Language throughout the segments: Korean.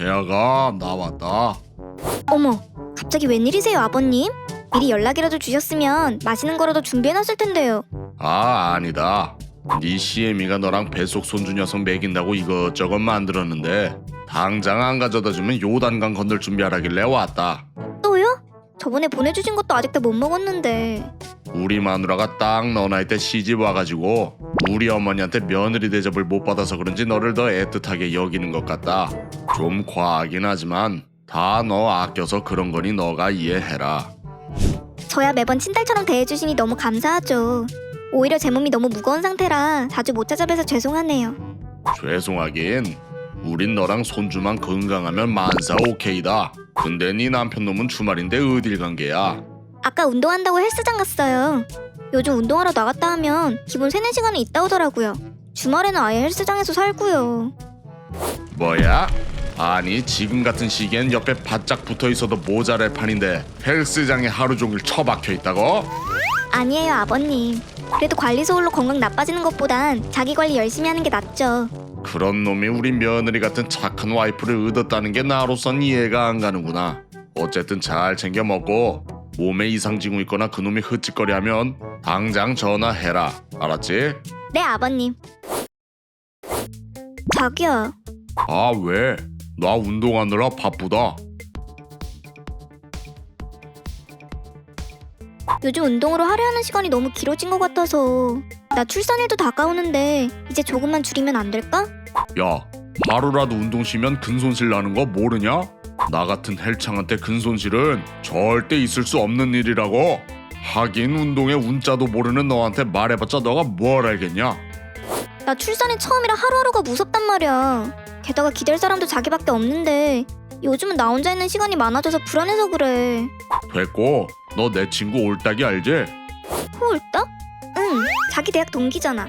대아가 나왔다. 어머, 갑자기 웬일이세요, 아버님? 미리 연락이라도 주셨으면 맛있는 거라도 준비해놨을 텐데요. 아 아니다. 네 시애미가 너랑 뱃속 손주 녀석 먹인다고 이것저것 만들었는데 당장 안 가져다 주면 요단강 건널 준비하라길래 왔다. 저번에 보내주신 것도 아직도 못 먹었는데. 우리 마누라가 딱 너 나이 때 시집 와가지고 우리 어머니한테 며느리 대접을 못 받아서 그런지 너를 더 애틋하게 여기는 것 같다. 좀 과하긴 하지만 다 너 아껴서 그런 거니 너가 이해해라. 저야 매번 친딸처럼 대해주시니 너무 감사하죠. 오히려 제 몸이 너무 무거운 상태라 자주 못 찾아뵈서 죄송하네요. 죄송하긴 우린 너랑 손주만 건강하면 만사 오케이다. 근데 네 남편 놈은 주말인데 어딜 간 게야? 아까 운동한다고 헬스장 갔어요. 요즘 운동하러 나갔다 하면 기본 3, 4시간은 있다 오더라고요. 주말에는 아예 헬스장에서 살고요. 뭐야? 아니 지금 같은 시기엔 옆에 바짝 붙어 있어도 모자랄 판인데 헬스장에 하루 종일 처박혀 있다고? 아니에요, 아버님. 그래도 관리 소홀로 건강 나빠지는 것보단 자기 관리 열심히 하는 게 낫죠. 그런 놈이 우리 며느리 같은 착한 와이프를 얻었다는 게 나로선 이해가 안 가는구나. 어쨌든 잘 챙겨 먹고 몸에 이상 징후 있거나 그놈이 흐릿거리하면 당장 전화해라. 알았지? 네, 아버님. 자기야, 아 왜? 나 운동하느라 바쁘다. 요즘 운동으로 하려 하는 시간이 너무 길어진 것 같아서 나 출산일도 다가오는데 이제 조금만 줄이면 안 될까? 야, 하루라도 운동 쉬면 근손실 나는 거 모르냐? 나 같은 헬창한테 근손실은 절대 있을 수 없는 일이라고. 하긴 운동의 운자도 모르는 너한테 말해봤자 너가 뭘 알겠냐? 나 출산이 처음이라 하루하루가 무섭단 말이야. 게다가 기댈 사람도 자기밖에 없는데 요즘은 나 혼자 있는 시간이 많아져서 불안해서 그래. 됐고, 너 내 친구 올딱이 알지? 호울떡? 응, 자기 대학 동기잖아.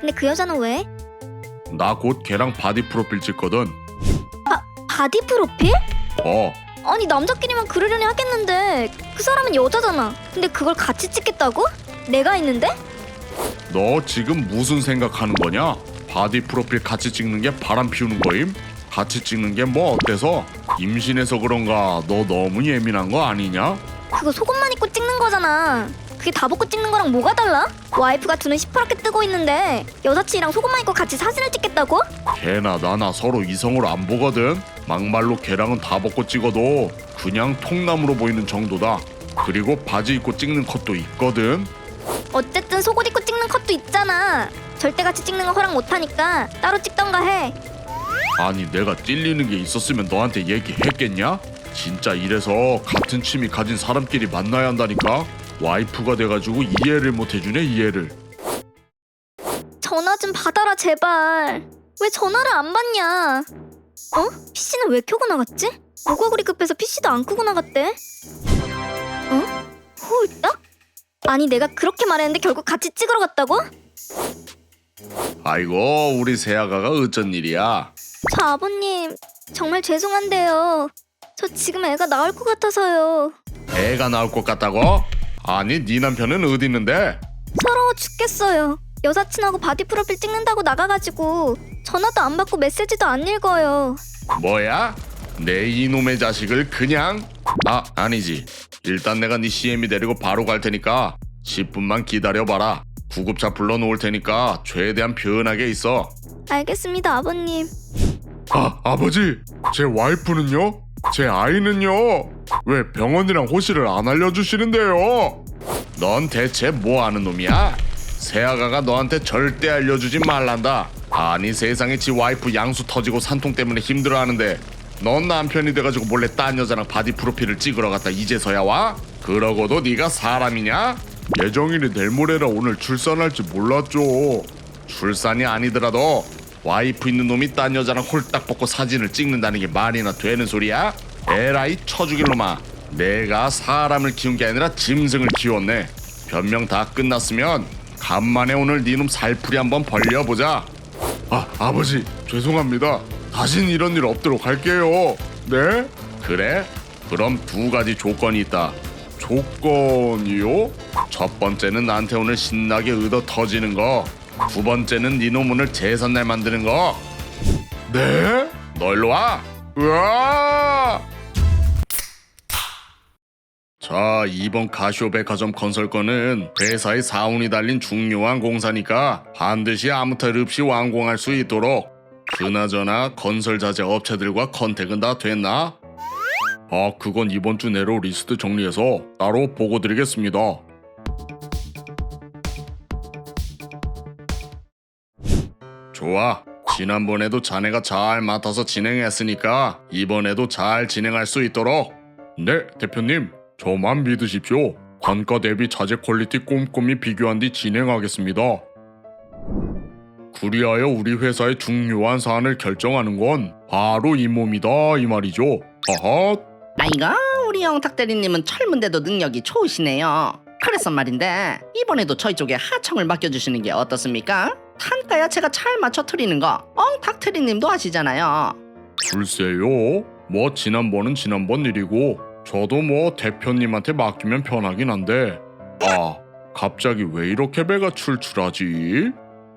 근데 그 여자는 왜? 나 곧 걔랑 바디 프로필 찍거든. 바디 프로필? 어, 아니 남자끼리만 그러려니 하겠는데 그 사람은 여자잖아. 근데 그걸 같이 찍겠다고? 내가 있는데? 너 지금 무슨 생각하는 거냐? 바디 프로필 같이 찍는 게 바람 피우는 거임? 같이 찍는 게 뭐 어때서? 임신해서 그런가 너 너무 예민한 거 아니냐? 그거 속옷만 입고 찍는 거잖아. 그게 다 벗고 찍는 거랑 뭐가 달라? 와이프가 두눈 시퍼렇게 뜨고 있는데 여사친이랑 속옷만 입고 같이 사진을 찍겠다고? 걔나 나나 서로 이성으로 안 보거든. 막말로 걔랑은 다 벗고 찍어도 그냥 통나무로 보이는 정도다. 그리고 바지 입고 찍는 컷도 있거든. 어쨌든 속옷 입고 찍는 컷도 있잖아. 절대 같이 찍는 거 허락 못하니까 따로 찍던가 해. 아니 내가 찔리는 게 있었으면 너한테 얘기했겠냐? 진짜 이래서 같은 취미 가진 사람끼리 만나야 한다니까. 와이프가 돼가지고 이해를 못 해주네 이해를. 전화 좀 받아라 제발. 왜 전화를 안 받냐? 어? PC는 왜 켜고 나갔지? 뭐가 그리 급해서 PC도 안 끄고 나갔대? 어? 홀딱? 아니 내가 그렇게 말했는데 결국 같이 찍으러 갔다고? 아이고 우리 새아가가 어쩐 일이야? 저 아버님 정말 죄송한데요. 저 지금 애가 나올 것 같아서요. 애가 나올 것 같다고? 아니 네 남편은 어디 있는데? 서러워 죽겠어요. 여사친하고 바디 프로필 찍는다고 나가가지고 전화도 안 받고 메시지도 안 읽어요. 뭐야? 내 이놈의 자식을 그냥? 아 아니지 일단 내가 네 CM이 데리고 바로 갈 테니까 10분만 기다려봐라 구급차 불러놓을 테니까 최대한 편하게 있어 알겠습니다, 아버님. 아 아버지 제 와이프는요? 제 아이는요? 왜 병원이랑 호실을 안 알려주시는데요? 넌 대체 뭐 하는 놈이야? 새아가가 너한테 절대 알려주지 말란다 아니 세상에 지 와이프 양수 터지고 산통 때문에 힘들어하는데 넌 남편이 돼가지고 몰래 딴 여자랑 바디 프로필을 찍으러 갔다 이제서야 와? 그러고도 네가 사람이냐? 예정일이 내일 모레라 오늘 출산할지 몰랐죠 출산이 아니더라도 와이프 있는 놈이 딴 여자랑 홀딱 벗고 사진을 찍는다는 게 말이나 되는 소리야? 에라이 쳐죽일 놈아 내가 사람을 키운 게 아니라 짐승을 키웠네 변명 다 끝났으면 간만에 오늘 네놈 살풀이 한번 벌려보자 아 아버지 죄송합니다 다신 이런 일 없도록 할게요 네? 그래? 그럼 두 가지 조건이 있다 조건이요? 첫 번째는 나한테 오늘 신나게 얻어 터지는 거 두 번째는 네 놈을 제삿날 만드는 거. 네? 너 일로 와. 으아! 자, 이번 가시오 백화점 건설 건은 회사의 사운이 달린 중요한 공사니까 반드시 아무 탈 없이 완공할 수 있도록 그나저나 건설 자재 업체들과 컨택은 다 됐나? 아, 그건 이번 주 내로 리스트 정리해서 따로 보고 드리겠습니다. 좋아. 지난번에도 자네가 잘 맡아서 진행했으니까 이번에도 잘 진행할 수 있도록. 네, 대표님. 저만 믿으십시오. 단가 대비 자재 퀄리티 꼼꼼히 비교한 뒤 진행하겠습니다. 그리하여 우리 회사의 중요한 사안을 결정하는 건 바로 이 몸이다 이 말이죠. 하하. 아이고 우리 영탁 대리님은 젊은데도 능력이 좋으시네요. 그래서 말인데 이번에도 저희 쪽에 하청을 맡겨주시는 게 어떻습니까? 단가야 제가 잘 맞춰 드리는 거 엉탁 대리님도 아시잖아요. 글쎄요. 뭐 지난번은 지난번 일이고 저도 뭐 대표님한테 맡기면 편하긴 한데 아 갑자기 왜 이렇게 배가 출출하지?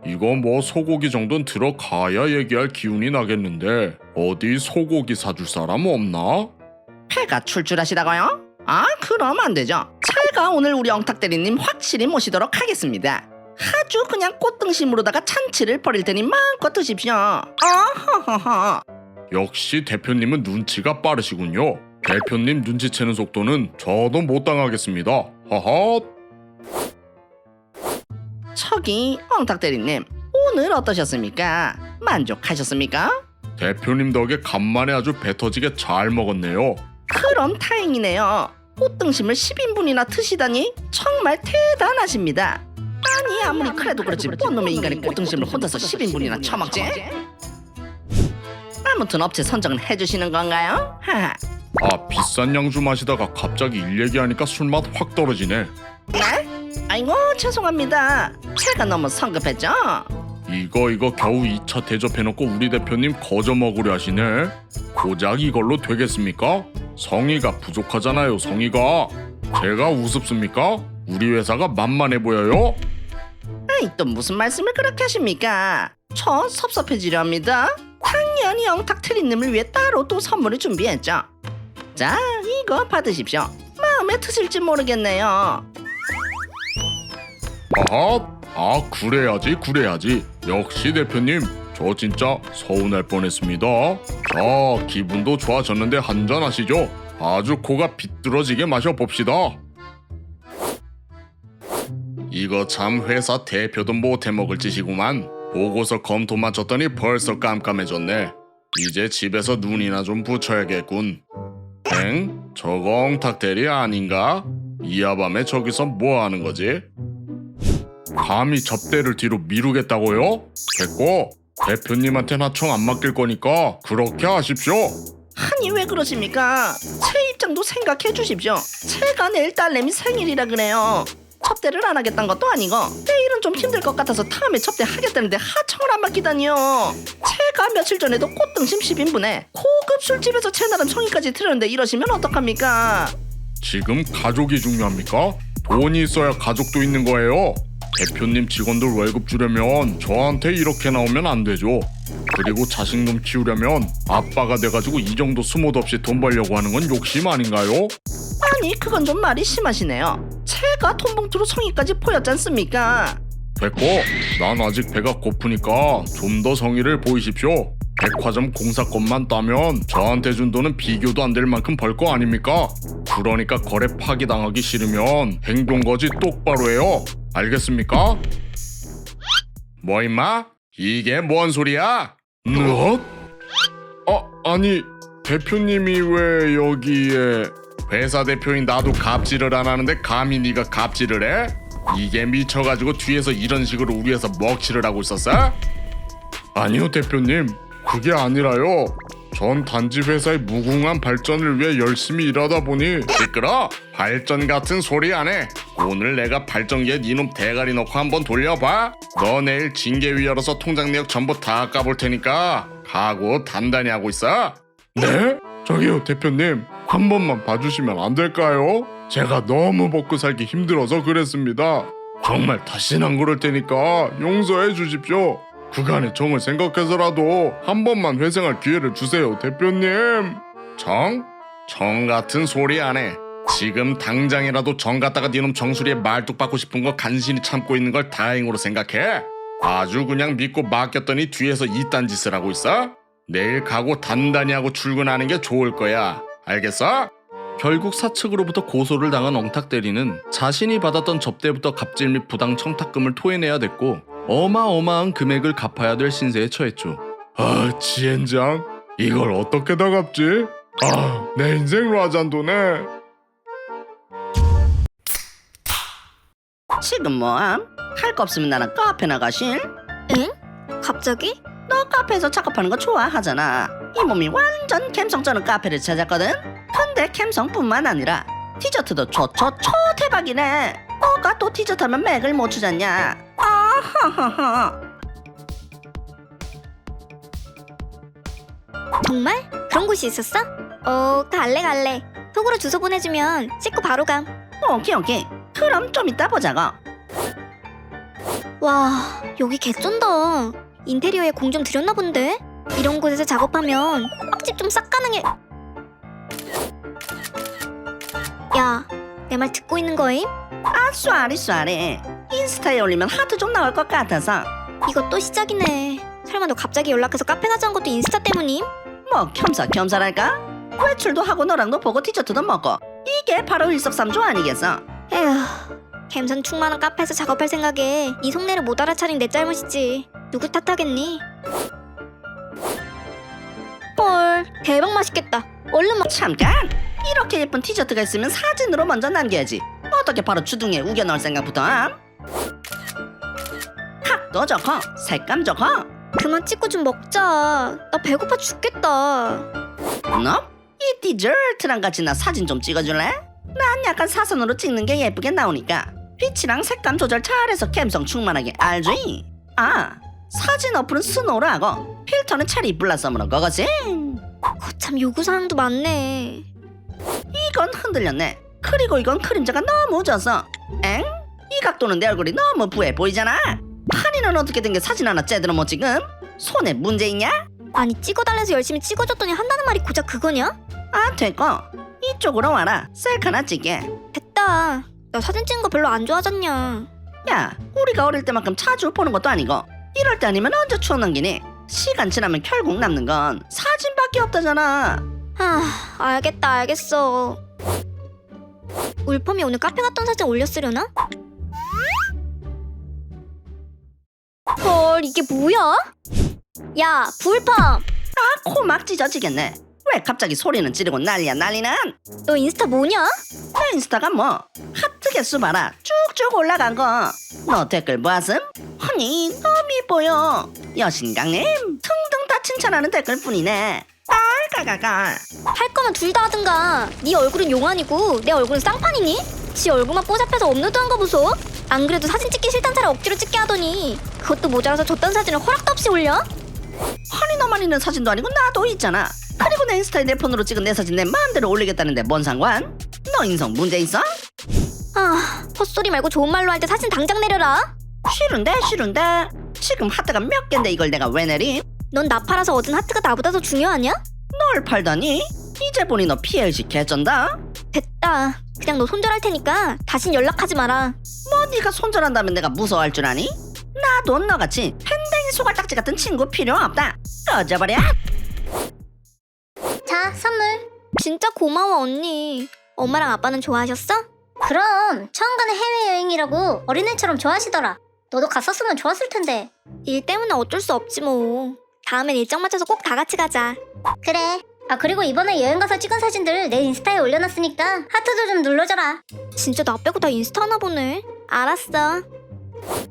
이거 뭐 소고기 정도는 들어가야 얘기할 기운이 나겠는데 어디 소고기 사줄 사람 없나? 배가 출출하시다고요? 아 그럼 안 되죠. 제가 오늘 우리 엉탁 대리님 확실히 모시도록 하겠습니다. 아주 그냥 꽃등심으로다가 잔치를 벌일 테니 마음껏 드십시오. 아하하하. 역시 대표님은 눈치가 빠르시군요. 대표님 눈치채는 속도는 저도 못 당하겠습니다. 하하. 저기 엉탁 대리님 오늘 어떠셨습니까? 만족하셨습니까? 대표님 덕에 간만에 아주 배 터지게 잘 먹었네요. 그럼 다행이네요. 꽃등심을 10인분이나 드시다니 정말 대단하십니다. 아니 아무리 그래도 그렇지 뭔 놈의 인간이 꽃등심을 혼자서 10인분이나 처먹지? 아무튼 업체 선정은 해주시는 건가요? 하하. 아 비싼 양주 마시다가 갑자기 일 얘기하니까 술맛 확 떨어지네. 네? 아이고 죄송합니다. 제가 너무 성급했죠? 이거 이거 겨우 2차 대접해놓고 우리 대표님 거저 먹으려 하시네. 고작 이걸로 되겠습니까? 성의가 부족하잖아요 성의가. 제가 우습습니까? 우리 회사가 만만해 보여요? 아이 또 무슨 말씀을 그렇게 하십니까? 저 섭섭해지려 합니다. 당연히 영탁 트리님을 위해 따로 또 선물을 준비했죠. 자, 이거 받으십시오. 마음에 드실지 모르겠네요. 아하, 아 그래야지 그래야지. 역시 대표님, 저 진짜 서운할 뻔했습니다. 자, 기분도 좋아졌는데 한잔 하시죠. 아주 코가 비뚤어지게 마셔봅시다. 이거 참 회사 대표도 못해 먹을 짓이구만. 보고서 검토 맞췄더니 벌써 깜깜해졌네. 이제 집에서 눈이나 좀 붙여야겠군. 엥? 저거 엉탁 대리 아닌가? 이하밤에 저기서 뭐 하는 거지? 감히 접대를 뒤로 미루겠다고요? 됐고 대표님한테는 하청 안 맡길 거니까 그렇게 하십시오. 아니 왜 그러십니까? 제 입장도 생각해 주십시오. 제가 내일 딸내미 생일이라 그래요. 접대를 안 하겠다는 것도 아니고 내일은 좀 힘들 것 같아서 다음에 접대하겠다는데 하청을 안 맡기다니요. 제가 며칠 전에도 꽃등심 10인분에 고급 술집에서 제 나름 성의까지 드렸는데 이러시면 어떡합니까? 지금 가족이 중요합니까? 돈이 있어야 가족도 있는 거예요. 대표님 직원들 월급 주려면 저한테 이렇게 나오면 안 되죠. 그리고 자식 놈 키우려면 아빠가 돼가지고 이 정도 수모도 없이 돈 벌려고 하는 건 욕심 아닌가요? 아니 그건 좀 말이 심하시네요. 제가 돈 봉투로 성의까지 보였지 않습니까? 됐고 난 아직 배가 고프니까 좀 더 성의를 보이십시오. 백화점 공사권만 따면 저한테 준 돈은 비교도 안 될 만큼 벌 거 아닙니까? 그러니까 거래 파기당하기 싫으면 행동거지 똑바로 해요. 알겠습니까? 뭐 임마? 이게 뭔 소리야? 너? 아 아니 대표님이 왜 여기에 회사 대표인 나도 갑질을 안 하는데 감히 네가 갑질을 해? 이게 미쳐가지고 뒤에서 이런 식으로 우리 회사 먹칠을 하고 있었어? 아니요 대표님. 그게 아니라요. 전 단지 회사의 무궁한 발전을 위해 열심히 일하다 보니 시끄러. 발전 같은 소리 안 해. 오늘 내가 발전기에 니놈 대가리 넣고 한번 돌려봐. 너 내일 징계위 열어서 통장 내역 전부 다 까볼 테니까 각오 단단히 하고 있어. 네? 저기요 대표님 한 번만 봐주시면 안 될까요? 제가 너무 먹고 살기 힘들어서 그랬습니다. 저 정말 다시는 안 그럴 테니까 용서해 주십시오. 그간의 정을 생각해서라도 한 번만 회생할 기회를 주세요, 대표님. 정? 정 같은 소리 안 해. 지금 당장이라도 정 갔다가 니놈 정수리에 말뚝 받고 싶은 거 간신히 참고 있는 걸 다행으로 생각해. 아주 그냥 믿고 맡겼더니 뒤에서 이딴 짓을 하고 있어? 내일 가고 단단히 하고 출근하는 게 좋을 거야. 알겠어? 결국 사측으로부터 고소를 당한 엉탁 대리는 자신이 받았던 접대부터 갑질 및 부당 청탁금을 토해내야 됐고 어마어마한 금액을 갚아야 될 신세에 처했죠. 아, 지엔장 이걸 어떻게 다 갚지? 아, 내 인생 라잔도네. 지금 뭐함? 할 거 없으면 나랑 카페 나가실? 응? 갑자기? 너 카페에서 작업하는 거 좋아하잖아. 이 몸이 완전 캠성 쩌는 카페를 찾았거든. 근데 캠성뿐만 아니라 디저트도 초초 초 대박이네. 너가 또 디저트 하면 맥을 못 주잖냐? 아하하하. 정말? 그런 곳이 있었어? 어 갈래 갈래 톡으로 주소 보내주면 찍고 바로 감. 오케이 오케이. 그럼 좀 이따 보자고. 와 여기 개쩐다. 인테리어에 공 좀 들였나 본데? 이런 곳에서 작업하면 빡집 좀 싹 가능해. 야, 내 말 듣고 있는 거임? 아 쏘아리 쏘아리. 인스타에 올리면 하트 좀 나올 것 같아서. 이거 또 시작이네. 설마 너 갑자기 연락해서 카페 가자는 것도 인스타 때문임? 뭐 겸사겸사랄까? 외출도 하고 너랑도 보고 디저트도 먹고 이게 바로 일석삼조 아니겠어? 에휴, 갬성 충만한 카페에서 작업할 생각에 이 속내를 못 알아차린 내 잘못이지. 누구 탓하겠니? 헐, 대박 맛있겠다. 얼른 먹. 잠깐! 이렇게 예쁜 디저트가 있으면 사진으로 먼저 남겨야지 어떻게 바로 주둥이에 우겨 넣을 생각부터 함? 각도 좋고 색감 좋고 그만 찍고 좀 먹자. 나 배고파 죽겠다. 너? 이 디저트랑 같이 나 사진 좀 찍어줄래? 난 약간 사선으로 찍는 게 예쁘게 나오니까 빛이랑 색감 조절 잘해서 감성 충만하게 알지? 아 사진 어플은 스노우로 하고 필터는 체리 블라썸으로 그거지? 거참 요구사항도 많네. 이건 흔들렸네. 그리고 이건 그림자가 너무 져서. 엥? 이 각도는 내 얼굴이 너무 부해 보이잖아. 한이는 어떻게 된 게 사진 하나 제대로 못 찍음? 손에 문제 있냐? 아니 찍어달래서 열심히 찍어줬더니 한다는 말이 고작 그거냐? 아 됐고 이쪽으로 와라. 셀카 하나 찍게. 됐다. 나 사진 찍는 거 별로 안 좋아하잖냐. 야, 우리가 어릴 때만큼 자주 보는 것도 아니고 이럴 때 아니면 언제 추억 남기니? 시간 지나면 결국 남는 건 사진밖에 없다잖아. 아, 알겠다, 알겠어. 울펌이 오늘 카페 갔던 사진 올렸으려나? 헐, 이게 뭐야? 야, 불펌! 아, 코 막 찢어지겠네. 왜 갑자기 소리는 지르고 난리야 난리는? 너 인스타 뭐냐? 내 인스타가 뭐 하트 개수 봐라 쭉쭉 올라간 거. 너 댓글 보았음? 아니 너무 이뻐요. 여신강님 퉁퉁 다 칭찬하는 댓글뿐이네. 깔깔깔깔. 할 거면 둘 다 하든가. 네 얼굴은 용안이고 내 얼굴은 쌍판이니? 지 얼굴만 뽀잡해서 업로드한 거 보소? 안 그래도 사진 찍기 싫단 사람 억지로 찍게 하더니 그것도 모자라서 줬던 사진을 허락도 없이 올려? 아니 너만 있는 사진도 아니고 나도 있잖아. 그리고 내 인스타에 내 폰으로 찍은 내 사진 내 마음대로 올리겠다는데 뭔 상관? 너 인성 문제 있어? 아, 헛소리 말고 좋은 말로 할 때 사진 당장 내려라. 싫은데 싫은데 지금 하트가 몇 갠데 이걸 내가 왜 내림? 넌 나 팔아서 얻은 하트가 나보다 더 중요하냐? 널 팔다니? 이제 보니 너 PLC 개쩐다? 됐다. 그냥 너 손절할 테니까 다신 연락하지 마라. 뭐 네가 손절한다면 내가 무서워할 줄 아니? 나도 너같이 소갈딱지 같은 친구 필요 없다 꺼져버려 자, 선물. 진짜 고마워, 언니. 엄마랑 아빠는 좋아하셨어? 그럼 처음 가는 해외여행이라고 어린애처럼 좋아하시더라. 너도 갔었으면 좋았을 텐데. 일 때문에 어쩔 수 없지 뭐. 다음엔 일정 맞춰서 꼭 다 같이 가자. 그래. 아 그리고 이번에 여행 가서 찍은 사진들 내 인스타에 올려놨으니까 하트도 좀 눌러줘라. 진짜 나 빼고 다 인스타 하나 보네. 알았어.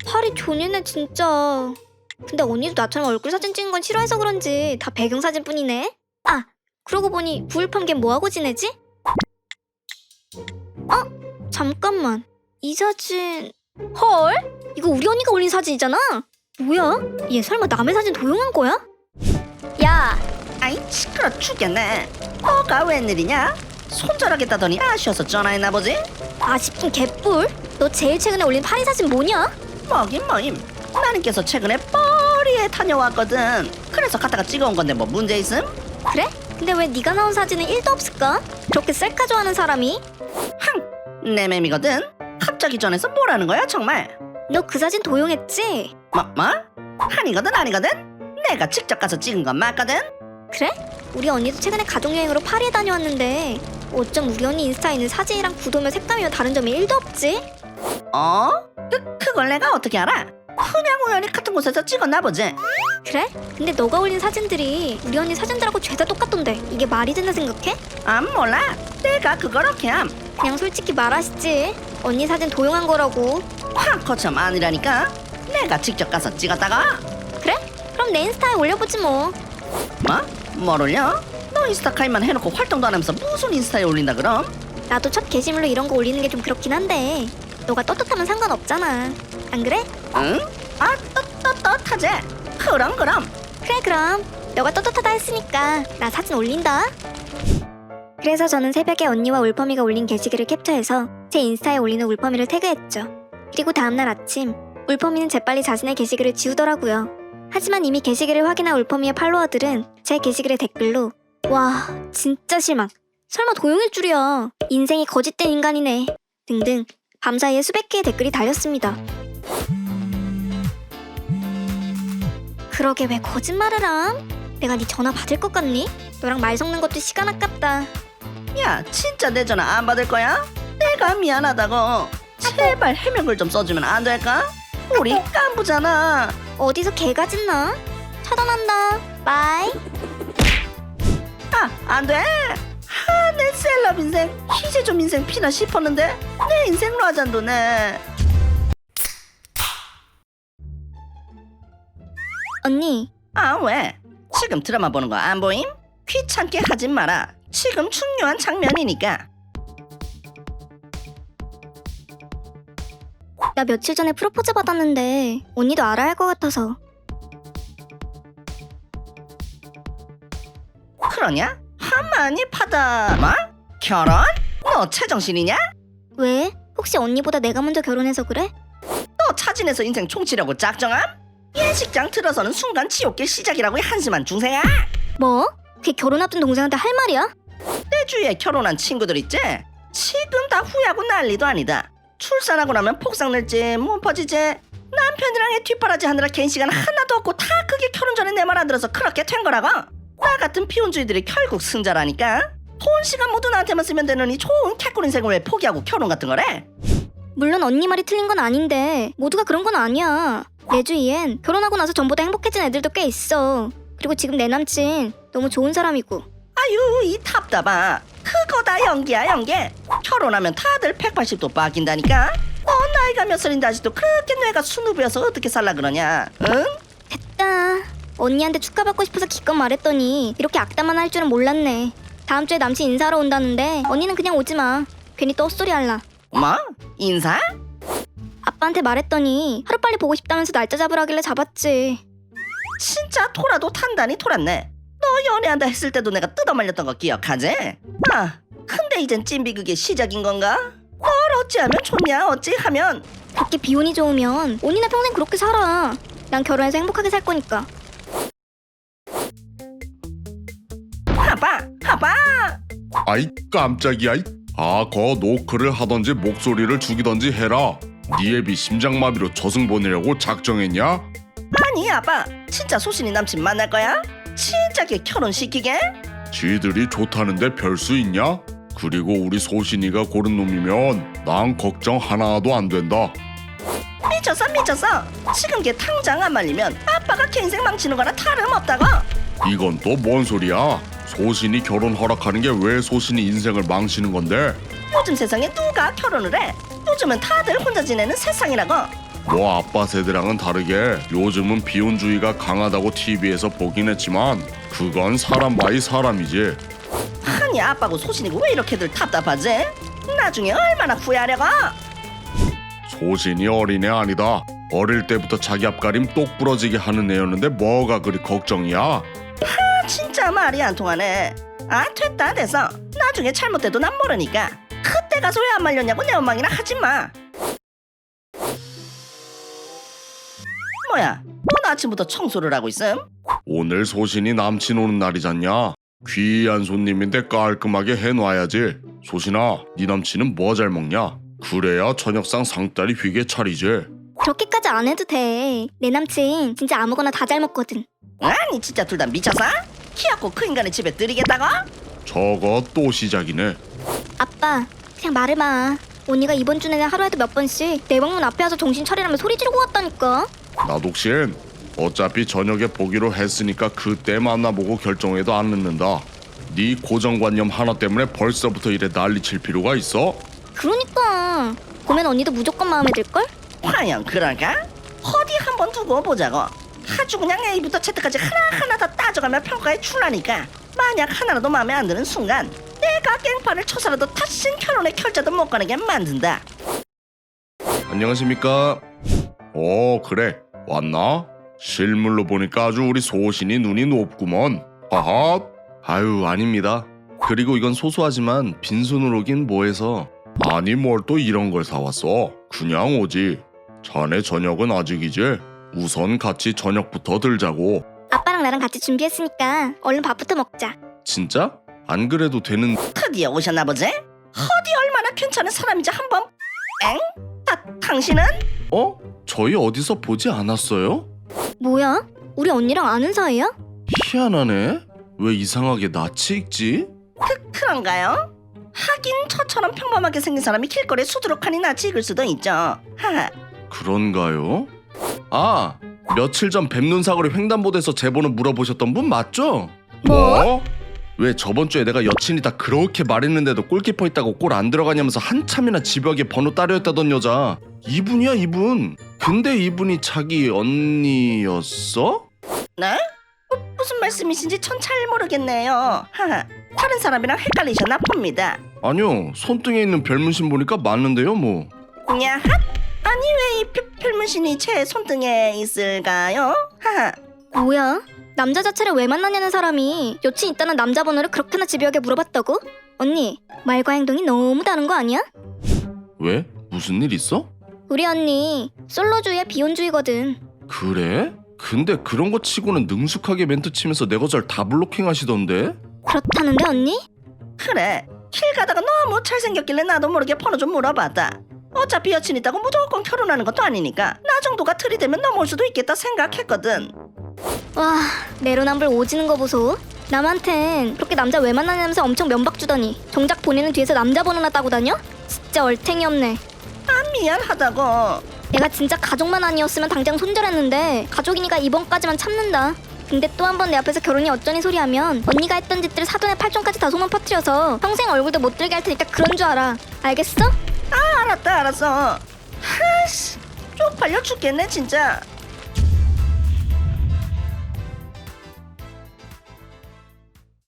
팔이 존이네 진짜. 근데 언니도 나처럼 얼굴 사진 찍는 건 싫어해서 그런지 다 배경 사진뿐이네. 아, 그러고 보니 부울팜 걔 뭐하고 지내지? 어? 잠깐만. 이 사진... 헐? 이거 우리 언니가 올린 사진이잖아? 뭐야? 얘 설마 남의 사진 도용한 거야? 야, 아이 시끄러 죽겠네 너가 웬일이냐? 손절하겠다더니 아쉬워서 전화했나 보지? 아쉽긴 개뿔. 너 제일 최근에 올린 파리 사진 뭐냐? 뭐긴 뭐임 나님께서 최근에 뻘리에 다녀왔거든 그래서 갔다가 찍어온 건데 뭐 문제 있음? 그래? 근데 왜 네가 나온 사진은 1도 없을까? 그렇게 셀카 좋아하는 사람이? 내 맴이거든 갑자기 전해서 뭐라는 거야 정말 너 그 사진 도용했지? 뭐? 뭐? 아니거든 아니거든 내가 직접 가서 찍은 건 맞거든 그래? 우리 언니도 최근에 가족여행으로 파리에 다녀왔는데 어쩜 우리 언니 인스타에 있는 사진이랑 구도며 색감이며 다른 점이 1도 없지? 어? 그, 그걸 내가 어떻게 알아? 그냥 우연히 같은 곳에서 찍었나 보지 그래? 근데 너가 올린 사진들이 우리 언니 사진들하고 죄다 똑같던데 이게 말이 된다 생각해? 아 몰라 내가 그걸 어떻게 함 그냥 솔직히 말하시지 언니 사진 도용한 거라고 확 거참 아니라니까 내가 직접 가서 찍었다가 그래? 그럼 내 인스타에 올려보지 뭐 뭐? 뭘 올려? 너 인스타 가입만 해놓고 활동도 안 하면서 무슨 인스타에 올린다 그럼? 나도 첫 게시물로 이런 거 올리는 게 좀 그렇긴 한데 너가 떳떳하면 상관없잖아. 안 그래? 응? 아 떳떳떳하지? 그럼 그럼. 그래 그럼. 너가 떳떳하다 했으니까 나 사진 올린다. 그래서 저는 새벽에 언니와 울퍼미가 올린 게시글을 캡처해서 제 인스타에 올리는 울퍼미를 태그했죠. 그리고 다음날 아침 울퍼미는 재빨리 자신의 게시글을 지우더라고요. 하지만 이미 게시글을 확인한 울퍼미의 팔로워들은 제 게시글의 댓글로 와 진짜 실망. 설마 도용일 줄이야. 인생이 거짓된 인간이네. 등등 밤사이에 수백 개의 댓글이 달렸습니다 그러게 왜 거짓말을 함? 내가 네 전화 받을 것 같니? 너랑 말 섞는 것도 시간 아깝다. 야 진짜 내 전화 안 받을 거야? 내가 미안하다고 제발 해명글 좀 써주면 안 될까? 우리 깐부잖아 어디서 개가 짖나? 차단한다. 바이. 아 안돼 아, 내 셀럽 인생 이제 좀 인생 피나 싶었는데 내 인생 라잔도네 언니, 아 왜? 지금 드라마 보는 거 안 보임? 귀찮게 하지 마라 지금 중요한 장면이니까 나 며칠 전에 프로포즈 받았는데 언니도 알아야 할 것 같아서. 그러냐? 한마니 파다 뭐? 결혼? 너 제정신이냐? 왜? 혹시 언니보다 내가 먼저 결혼해서 그래? 너 차진해서 인생 총치려고 짝정함? 예식장 들어서는 순간 지옥길 시작이라고 한심한 중생아 뭐? 그게 결혼 앞둔 동생한테 할 말이야? 내 주위에 결혼한 친구들 있지? 지금 다 후회하고 난리도 아니다 출산하고 나면 폭삭 낼지 몸 퍼지지 남편이랑 애 뒷바라지 하느라 개인 시간 하나도 없고 다 그게 결혼 전에 내 말 안 들어서 그렇게 된 거라고 나 같은 비혼주의들이 결국 승자라니까 돈 시간 모두 나한테만 쓰면 되느니 좋은 개꿀 인생을 왜 포기하고 결혼 같은 거래? 물론 언니 말이 틀린 건 아닌데 모두가 그런 건 아니야. 내 주위엔 결혼하고 나서 전보다 행복해진 애들도 꽤 있어. 그리고 지금 내 남친 너무 좋은 사람이고 아유 이 답답아 그거 다 연기야 연기 결혼하면 다들 180도 바뀐다니까 너 나이가 몇 살인데 아직도 그렇게 뇌가 순우부여서 어떻게 살라 그러냐 응? 언니한테 축하받고 싶어서 기껏 말했더니 이렇게 악담만 할 줄은 몰랐네. 다음 주에 남친 인사하러 온다는데 언니는 그냥 오지 마. 괜히 또 헛소리 할라. 뭐? 인사? 아빠한테 말했더니 하루빨리 보고 싶다면서 날짜 잡으라길래 잡았지. 진짜 토라도 탄다니 토랐네 너 연애한다 했을 때도 내가 뜯어말렸던 거 기억하지? 아 근데 이젠 찐비 그게 시작인 건가? 널 어찌하면 좋냐 어찌하면 그렇게 비운이 좋으면 언니네 평생 그렇게 살아. 난 결혼해서 행복하게 살 거니까. 아이 깜짝이야. 이. 아, 거 노크를 하던지 목소리를 죽이던지 해라. 니 애비 심장마비로 저승 보내려고 작정했냐? 아니 아빠 진짜 소신이 남친 만날 거야? 진짜 걔 결혼시키게? 지들이 좋다는데 별 수 있냐? 그리고 우리 소신이가 고른 놈이면 난 걱정 하나도 안 된다. 미쳤어 미쳤어 지금 걔 당장 안 말리면 아빠가 걔 인생 망치는 거나 다름없다고 이건 또 뭔 소리야? 소신이 결혼 허락하는 게 왜 소신이 인생을 망치는 건데? 요즘 세상에 누가 결혼을 해 요즘은 다들 혼자 지내는 세상이라고 뭐 아빠 세대랑은 다르게 요즘은 비혼주의가 강하다고 TV에서 보긴 했지만 그건 사람 바이 사람이지. 아니 아빠고 소신이고 왜 이렇게들 답답하지? 나중에 얼마나 후회하려고 소신이 어린애 아니다. 어릴 때부터 자기 앞가림 똑 부러지게 하는 애였는데 뭐가 그리 걱정이야? 진짜 말이 안 통하네. 아 됐다 됐어. 나중에 잘못해도 난 모르니까. 그때 가서 왜 안 말렸냐고 내 엄마이나 하지 마. 뭐야? 넌 아침부터 청소를 하고 있음? 오늘 소신이 남친 오는 날이잖냐? 귀한 손님인데 깔끔하게 해놔야지. 소신아, 네 남친은 뭐 잘 먹냐? 그래야 저녁상 상다리 휘게 차리지. 그렇게까지 안 해도 돼. 내 남친 진짜 아무거나 다 잘 먹거든. 아니 진짜 둘 다 미쳤어? 키갖고 그 인간의 집에 들이겠다고? 저거 또 시작이네. 아빠, 그냥 말을 마. 언니가 이번 주 내내 하루에도 몇 번씩 내 방문 앞에 와서 정신 차리라며 소리 지르고 왔다니까. 나독신, 어차피 저녁에 보기로 했으니까 그때 만나보고 결정해도 안 늦는다. 네 고정관념 하나 때문에 벌써부터 이래 난리칠 필요가 있어? 그러니까. 보면 언니도 무조건 마음에 들걸? 과연 그럴까? 어디 한번 두고 보자고. 아주 그냥 A부터 Z까지 하나하나 다 따져가며 평가에 출하니까 만약 하나라도 마음에 안 드는 순간 내가 깽판을 쳐서라도 다신 결혼의 결자도 못 꺼내게 만든다. 안녕하십니까? 어, 그래. 왔나? 실물로 보니까 아주 우리 소신이 눈이 높구먼. 하하. 아유, 아닙니다. 그리고 이건 소소하지만 빈손으로 오긴 뭐해서. 아니, 뭘 또 이런 걸 사왔어. 그냥 오지. 자네 저녁은 아직이지? 우선 같이 저녁부터 들자고. 아빠랑 나랑 같이 준비했으니까 얼른 밥부터 먹자. 진짜? 안 그래도 되는 드디어 오셨나 보지? 어디 얼마나 괜찮은 사람인지 한번 엥? 다, 당신은? 어? 저희 어디서 보지 않았어요? 뭐야? 우리 언니랑 아는 사이야? 희한하네. 왜 이상하게 낯이 익지? 그, 그런가요? 하긴 저처럼 평범하게 생긴 사람이 길거리에 수두룩하니 낯이 익을 수도 있죠 하하 그런가요? 아, 며칠 전 뱀눈 사거리 횡단보도에서 제보는 물어보셨던 분 맞죠? 뭐? 왜 저번 주에 내가 여친이 다 그렇게 말했는데도 골키퍼 있다고 골 안 들어가냐면서 한참이나 집요하게 번호 따려했다던 여자 이분이야 이분 근데 이분이 자기 언니였어? 네? 무- 무슨 말씀이신지 전 잘 모르겠네요 하하 다른 사람이랑 헷갈리셨나 봅니다 아니요 손등에 있는 별문신 보니까 맞는데요 뭐 야핫? 아니 왜이 별문신이 제 손등에 있을까요? 하하 뭐야? 남자 자체를 왜 만나냐는 사람이 여친 있다는 남자 번호를 그렇게나 집요하게 물어봤다고? 언니, 말과 행동이 너무 다른 거 아니야? 왜? 무슨 일 있어? 우리 언니 솔로주의야 비혼주의거든. 그래? 근데 그런 거 치고는 능숙하게 멘트 치면서 내 거절 다 블로킹 하시던데? 그렇다는데 언니? 그래 길 가다가 너무 잘생겼길래 나도 모르게 번호 좀 물어봤다 어차피 여친 있다고 무조건 결혼하는 것도 아니니까 나 정도가 들이대면 넘어올 수도 있겠다 생각했거든 와, 내로남불 오지는 거 보소. 남한텐 그렇게 남자 왜 만나냐면서 엄청 면박 주더니 정작 본인은 뒤에서 남자 번호나 따고 다녀? 진짜 얼탱이 없네. 아 미안하다고 내가 진짜 가족만 아니었으면 당장 손절했는데 가족이니까 이번까지만 참는다. 근데 또 한 번 내 앞에서 결혼이 어쩌니 소리 하면 언니가 했던 짓들 사돈의 팔촌까지 다 소문 퍼뜨려서 평생 얼굴도 못 들게 할 테니까 그런 줄 알아. 알겠어? 알았다 알았어. 하씨 쪽팔려 죽겠네 진짜